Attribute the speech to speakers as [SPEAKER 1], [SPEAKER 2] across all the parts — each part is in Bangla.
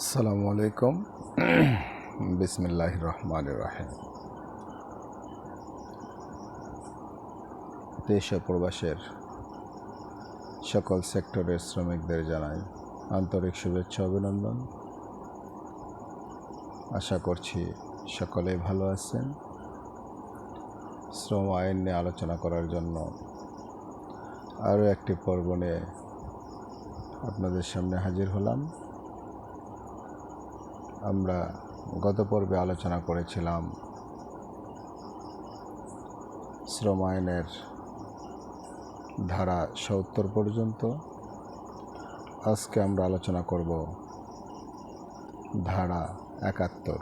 [SPEAKER 1] আসসালামু আলাইকুম। বিসমিল্লাহ রহমান রাহিম। দেশ ও প্রবাসের সকল সেক্টরের শ্রমিকদের জানাই আন্তরিক শুভেচ্ছা, অভিনন্দন। আশা করছি সকলেই ভালো আছেন। শ্রম আইন নিয়ে আলোচনা করার জন্য আরও একটি পর্ব নিয়ে আপনাদের সামনে হাজির হলাম। আমরা গত পর্বে আলোচনা করেছিলাম শ্রম আইনের ধারা সত্তর পর্যন্ত। আজকে আমরা আলোচনা করব ধারা একাত্তর।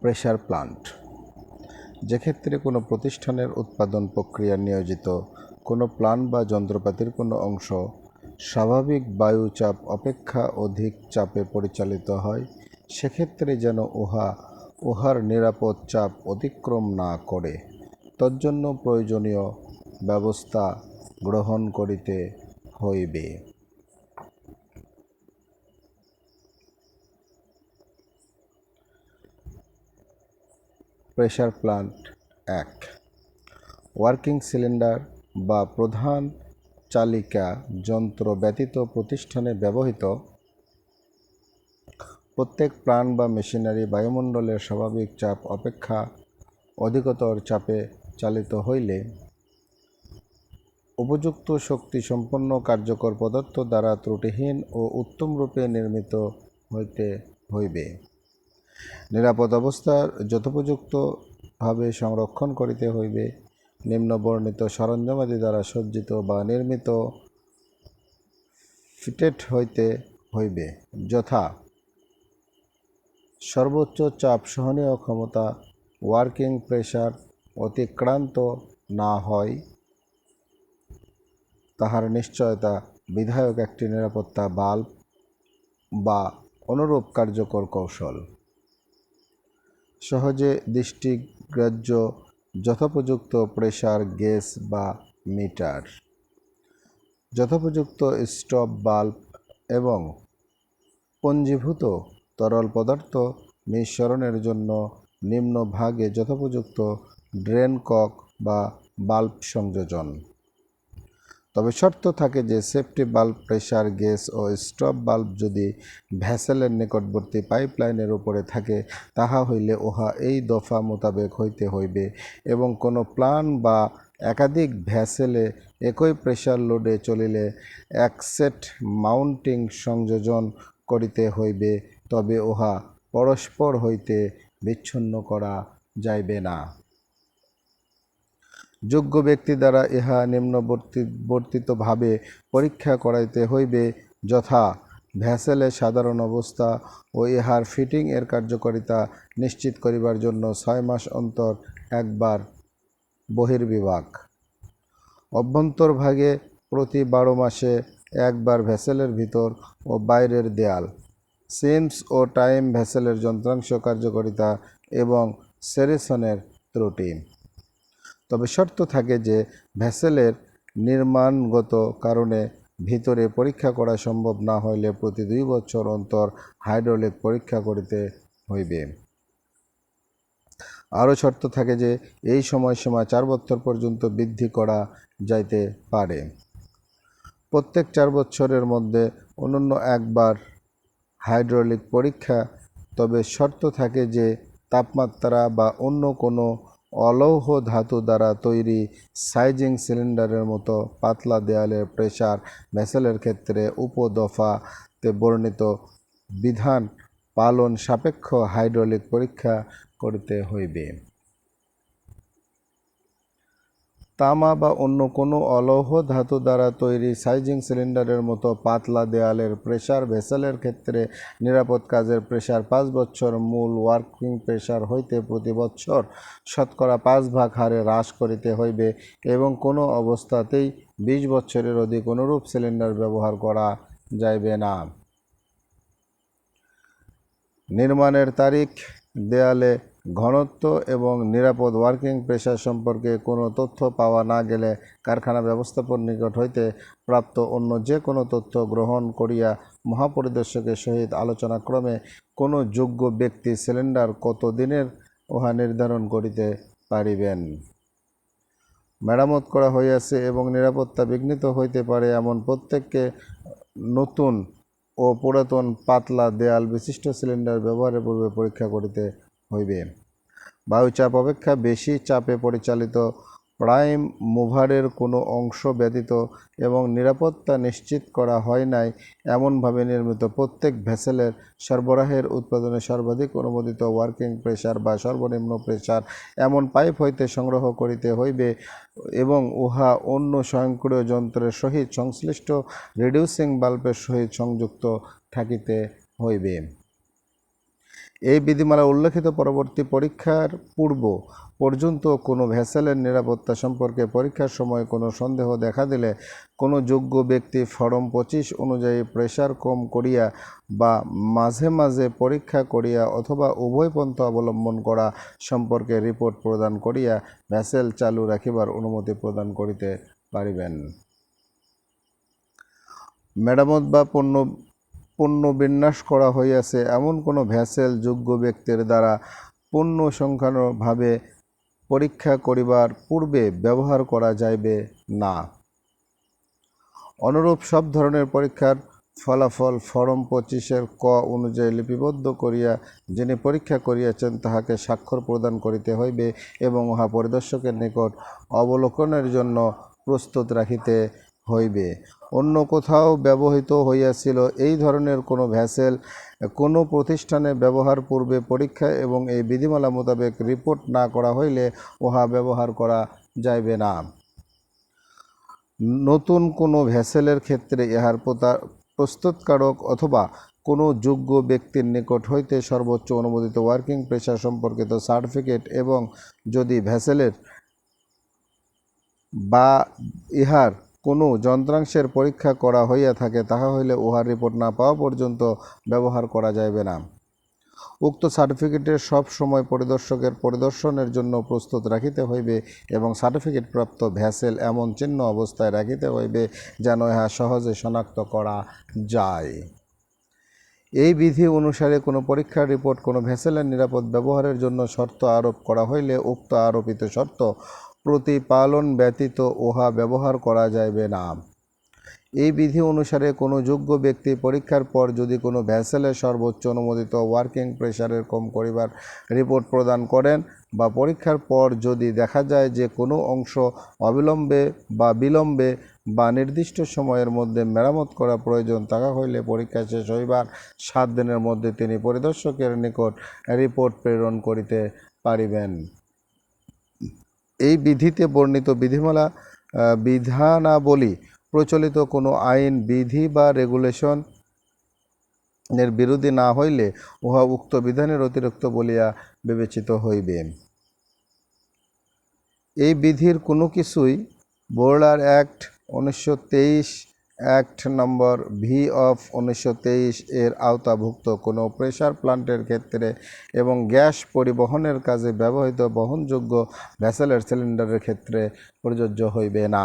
[SPEAKER 1] Pressure plant. যেক্ষেত্রে কোনো প্রতিষ্ঠানের উৎপাদন প্রক্রিয়া নিয়োজিত কোনো প্লান্ট বা যন্ত্রপাতির কোনো অংশ স্বাভাবিক বায়ুচাপ অপেক্ষা অধিক চাপে পরিচালিত হয়, সেক্ষেত্রে যেন উহা, উহার নিরাপদ চাপ অতিক্রম না করে। তজ্জন্য প্রয়োজনীয় ব্যবস্থা গ্রহণ করিতে হইবে। প্রেশার প্লান্ট এক। ওয়ার্কিং সিলিন্ডার বা প্রধান চালিকা যন্ত্র ব্যতীত প্রতিষ্ঠানে ব্যবহৃত প্রত্যেক প্রাণ বা মেশিনারি বায়ুমণ্ডলের স্বাভাবিক চাপ অপেক্ষা অধিকতর চাপে চালিত হইলে উপযুক্ত শক্তি সম্পন্ন কার্যকর পদার্থ দ্বারা ত্রুটিহীন ও উত্তমরূপে নির্মিত হইতে হইবে। নিরাপদ অবস্থার যথোপযুক্তভাবে সংরক্ষণ করিতে হইবে। নিম্ন বর্ণিত সরঞ্জামাদি দ্বারা সজ্জিত বা নির্মিত ফিটেড হইতে হইবে। যথা সর্বোচ্চ চাপ সহনীয় ক্ষমতা, ওয়ার্কিং প্রেশার অতিক্রান্ত না হয়, তাহার নিশ্চয়তা বিধায়ক একটি নিরাপত্তা বাল্ব বা অনুরূপ কার্যকর কৌশল। সহজে দৃষ্টিগ্রাহ্য যথোপযুক্ত প্রেশার গ্যাস বা মিটার, যথোপযুক্ত স্টপ বাল্ব এবং পঞ্জীভূত তরল পদার্থ নিঃসরণের জন্য নিম্নভাগে যথোপযুক্ত ড্রেন কক বা বাল্ব সংযোজন। তবে শর্ত থাকে যে সেফটি বাল্ব প্রেশার গ্যাস ও স্টপ বাল্ব যদি ভ্যাসেলের নিকটবর্তী পাইপলাইনের উপরে থাকে, তাহা হইলে উহা এই দফা মোতাবেক হইতে হইবে এবং কোনো প্লান বা একাধিক ভ্যাসেলে একই প্রেশার লোডে চলিলে এক সেট মাউন্টিং সংযোজন করিতে হইবে, তবে উহা পরস্পর হইতে বিচ্ছিন্ন করা যাইবে না। যোগ্য ব্যক্তি দ্বারা ইহা নিম্নবর্তী, বর্তিতভাবে পরীক্ষা করাইতে হইবে, যথা ভ্যাসেলের সাধারণ অবস্থা ও ইহার ফিটিং এর কার্যকারিতা নিশ্চিত করিবার জন্য ছয় মাস অন্তর একবার বহির্বিভাগ। অভ্যন্তরভাগে প্রতি বারো মাসে একবার ভ্যাসেলের ভিতর ও বাইরের দেয়াল, সিমস ও টাইম ভ্যাসেলের যন্ত্রাংশ কার্যকারিতা এবং সেরেসনের ত্রুটি। তবে শর্ত থাকে যে ভ্যাসেলের নির্মাণগত কারণে ভিতরে পরীক্ষা করা সম্ভব না হইলে প্রতি দুই বছর অন্তর হাইড্রোলিক পরীক্ষা করিতে হইবে। আরও শর্ত থাকে যে এই সময়সীমা চার বছর পর্যন্ত বৃদ্ধি করা যাইতে পারে। প্রত্যেক চার বছরের মধ্যে অনন্য একবার হাইড্রোলিক পরীক্ষা, তবে শর্ত থাকে যে তাপমাত্রা বা অন্য কোনো অলৌহ ধাতু দ্বারা তৈরি সাইজিং সিলিন্ডারের মতো পাতলা দেয়ালের প্রেসার ভেসেলের ক্ষেত্রে উপদফাতে বর্ণিত বিধান পালন সাপেক্ষ হাইড্রোলিক পরীক্ষা করতে হইবে। তামা বা অন্য কোনো অলৌহ ধাতু দ্বারা তৈরি সাইজিং সিলিন্ডারের মতো পাতলা দেয়ালের প্রেশার ভেসেলের ক্ষেত্রে নিরাপদ কাজের প্রেশার পাঁচ বছর, মূল ওয়ার্কিং প্রেশার হইতে প্রতি বছর শতকরা পাঁচ ভাগ হারে হ্রাস করিতে হইবে এবং কোনো অবস্থাতেই বিশ বছরের অধিক অনুরূপ সিলিন্ডার ব্যবহার করা যাইবে না। নির্মাণের তারিখ, দেয়ালে ঘনত্ব এবং নিরাপদ ওয়ার্কিং প্রেশার সম্পর্কে কোনো তথ্য পাওয়া না গেলে কারখানা ব্যবস্থাপন নিকট হইতে প্রাপ্ত অন্য যে কোনো তথ্য গ্রহণ করিয়া মহাপরিদর্শকের সহিত আলোচনাক্রমে কোনো যোগ্য ব্যক্তি সিলিন্ডার কত দিনের উহা নির্ধারণ করিতে পারিবেন। মেরামত করা হইয়াছে এবং নিরাপত্তা বিঘ্নিত হইতে পারে এমন প্রত্যেককে নতুন ও পুরাতন পাতলা দেয়াল বিশিষ্ট সিলিন্ডার ব্যবহারের পূর্বে পরীক্ষা করিতে হইবে। বায়ুচাপ অপেক্ষা বেশি চাপে পরিচালিত প্রাইম মুভারের কোনো অংশ ব্যতীত এবং নিরাপত্তা নিশ্চিত করা হয় নাই এমনভাবে নির্মিত প্রত্যেক ভেসেলের সরবরাহের উৎপাদনে সর্বাধিক অনুমোদিত ওয়ার্কিং প্রেসার বা সর্বনিম্ন প্রেসার এমন পাইপ হইতে সংগ্রহ করিতে হইবে এবং উহা অন্য স্বয়ংক্রিয় যন্ত্রের সহিত সংশ্লিষ্ট রিডিউসিং বাল্বের সহিত সংযুক্ত থাকিতে হইবে। এই বিধিমালা উল্লেখিত পরবর্তী পরীক্ষার পূর্ব পর্যন্ত কোনো ভেসেলের নিরাপত্তা সম্পর্কে পরীক্ষার সময় কোনো সন্দেহ দেখা দিলে কোনো যোগ্য ব্যক্তি ফরম পঁচিশ অনুযায়ী প্রেসার কম করিয়া বা মাঝে মাঝে পরীক্ষা করিয়া অথবা উভয় পন্থা অবলম্বন করা সম্পর্কে রিপোর্ট প্রদান করিয়া ভেসেল চালু রাখিবার অনুমতি প্রদান করিতে পারিবেন। মেরামত বা পণ্য পণ্য বিন্যাস করা হইয়াছে এমন কোনো ভ্যাসেল যোগ্য ব্যক্তির দ্বারা পণ্য সংখ্যানুভাবে পরীক্ষা করিবার পূর্বে ব্যবহার করা যাইবে না। অনুরূপ সব ধরনের পরীক্ষার ফলাফল ফরম পঁচিশের ক অনুযায়ী লিপিবদ্ধ করিয়া যিনি পরীক্ষা করিয়াছেন তাহাকে স্বাক্ষর প্রদান করিতে হইবে এবং উহা পরিদর্শকের নিকট অবলোকনের জন্য প্রস্তুত রাখিতে হইবে। অন্য কোথাও ব্যবহৃত হইয়াছিল এই ধরনের কোনো ভ্যাসেল, কোনো প্রতিষ্ঠানে ব্যবহার পূর্বে পরীক্ষা এবং এই বিধিমালা মোতাবেক রিপোর্ট না করা হইলে উহা ব্যবহার করা যাইবে না। নতুন কোনো ভ্যাসেলের ক্ষেত্রে ইহার প্রস্তুতকারক অথবা কোনো যোগ্য ব্যক্তির নিকট হইতে সর্বোচ্চ অনুমোদিত ওয়ার্কিং প্রেশার সম্পর্কিত সার্টিফিকেট এবং যদি ভ্যাসেলের বা ইহার কোনো যন্ত্রাংশের পরীক্ষা করা হইয়া থাকে, তাহা হইলে উহার রিপোর্ট না পাওয়া পর্যন্ত ব্যবহার করা যাইবে না। উক্ত সার্টিফিকেটের সব সময় পরিদর্শকের পরিদর্শনের জন্য প্রস্তুত রাখিতে হইবে এবং সার্টিফিকেট প্রাপ্ত ভ্যাসেল এমন চিহ্ন অবস্থায় রাখিতে হইবে যেন ইহা সহজে শনাক্ত করা যায়। এই বিধি অনুসারে কোনো পরীক্ষার রিপোর্ট কোনো ভেসেলের নিরাপদ ব্যবহারের জন্য শর্ত আরোপ করা হইলে উক্ত আরোপিত শর্ত প্রতিপালন ব্যতীত উহা ব্যবহার করা যাইবে না। এই বিধি অনুসারে কোনো যোগ্য ব্যক্তি পরীক্ষার পর যদি কোনো ভ্যাসেলের সর্বোচ্চ অনুমোদিত ওয়ার্কিং প্রেসারের কম করিবার রিপোর্ট প্রদান করেন বা পরীক্ষার পর যদি দেখা যায় যে কোনো অংশ অবিলম্বে বা বিলম্বে বা নির্দিষ্ট সময়ের মধ্যে মেরামত করা প্রয়োজন, তাহা হইলে পরীক্ষা শেষ হইবার সাত দিনের মধ্যে তিনি পরিদর্শকের নিকট রিপোর্ট প্রেরণ করিতে পারিবেন। এই বিধিতে বর্ণিত বিধিমালা বিধানাবলী প্রচলিত কোনো আইন, বিধি বা রেগুলেশন এর বিরোধী না হইলে উহা উক্ত বিধানের অতিরিক্ত বলিয়া বিবেচিত হইবে। এই বিধির কোনো কিছুই বোর্ডার অ্যাক্ট উনিশশো তেইশ অ্যাক্ট নম্বর ভি অফ উনিশশো তেইশ এর আওতাভুক্ত কোনো প্রেসার প্লান্টের ক্ষেত্রে এবং গ্যাস পরিবহনের কাজে ব্যবহৃত বহনযোগ্য ভ্যাসেলের সিলিন্ডারের ক্ষেত্রে প্রযোজ্য হইবে না।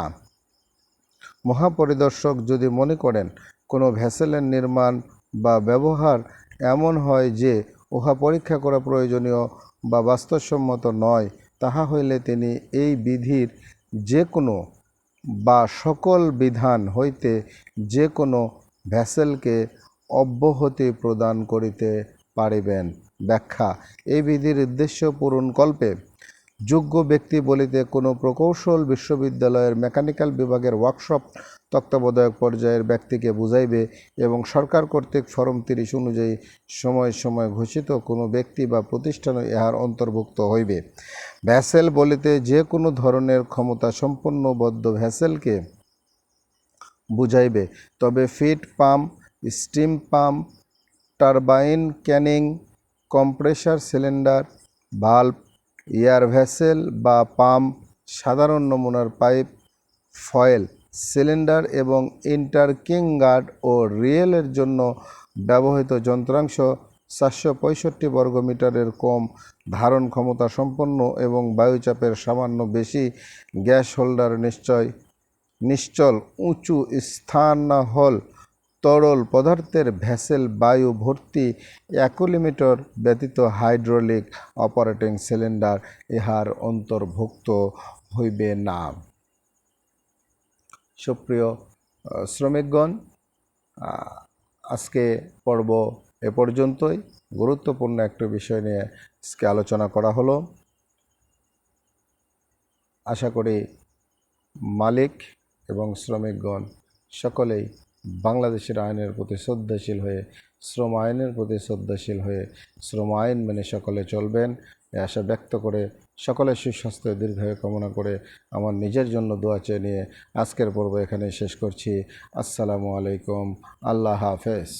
[SPEAKER 1] মহাপরিদর্শক যদি মনে করেন, কোনো ভ্যাসেলের নির্মাণ বা ব্যবহার এমন হয় যে উহা পরীক্ষা করা প্রয়োজনীয় বা বাস্তবসম্মত নয়, তাহা হইলে তিনি এই বিধির যে কোনো বা সকল বিধান হইতে যে কোনো ভ্যাসেলকে অব্যাহতি প্রদান করিতে পারিবেন। ব্যাখ্যা, এই বিধির উদ্দেশ্য পূরণকল্পে যোগ্য ব্যক্তি বলিতে কোনো প্রকৌশল বিশ্ববিদ্যালয়ের মেকানিক্যাল বিভাগের ওয়ার্কশপ তত্ত্বাবধায়ক পর্যায়ের ব্যক্তিকে বুঝাইবে এবং সরকার কর্তৃক ফরম তিরিশ অনুযায়ী সময় সময় ঘোষিত কোনো ব্যক্তি বা প্রতিষ্ঠানও ইহার অন্তর্ভুক্ত হইবে। ভ্যাসেল বলিতে যে কোনো ধরনের ক্ষমতা সম্পন্ন বদ্ধ ভ্যাসেলকে বুঝাইবে, তবে feed pump, steam pump, turbine canning, compressor cylinder valve air vessel বা পাম্প, সাধারণ নমুনার পাইপ, ফয়েল, সিলিন্ডার এবং ইন্টারকিং গার্ড ও রিয়েলের জন্য ব্যবহৃত যন্ত্রাংশ চারশো পঁয়ষট্টি বর্গমিটারের কম ধারণ ক্ষমতা সম্পন্ন এবং বায়ুচাপের সামান্য বেশি গ্যাস হোল্ডার নিশ্চয় নিশ্চল উঁচু স্থান হল তরল পদার্থের ভ্যাসেল বায়ু ভর্তি অ্যাকুলিমিটার ব্যতীত হাইড্রোলিক অপারেটিং সিলিন্ডার ইহার অন্তর্ভুক্ত হইবে না। সুপ্রিয় শ্রমিকগণ আজকে পর্ব এ পর্যন্তই। গুরুত্বপূর্ণ একটা বিষয় নিয়ে আজকে আলোচনা করা হলো। আশা করি মালিক এবং শ্রমিকগণ সকলেই বাংলাদেশের আইনের প্রতি শ্রদ্ধাশীল হয়ে, শ্রম আইনের প্রতি শ্রদ্ধাশীল হয়ে, শ্রম আইন মেনে সকলে চলবেন। এ আশা ব্যক্ত করে সকলের সুস্বাস্থ্য দীর্ঘায়ু কামনা করে আমার নিজের জন্য দোয়া চেয়ে নিয়ে আজকের পর্ব এখানে শেষ করছি। আসসালামু আলাইকুম। আল্লাহ হাফেজ।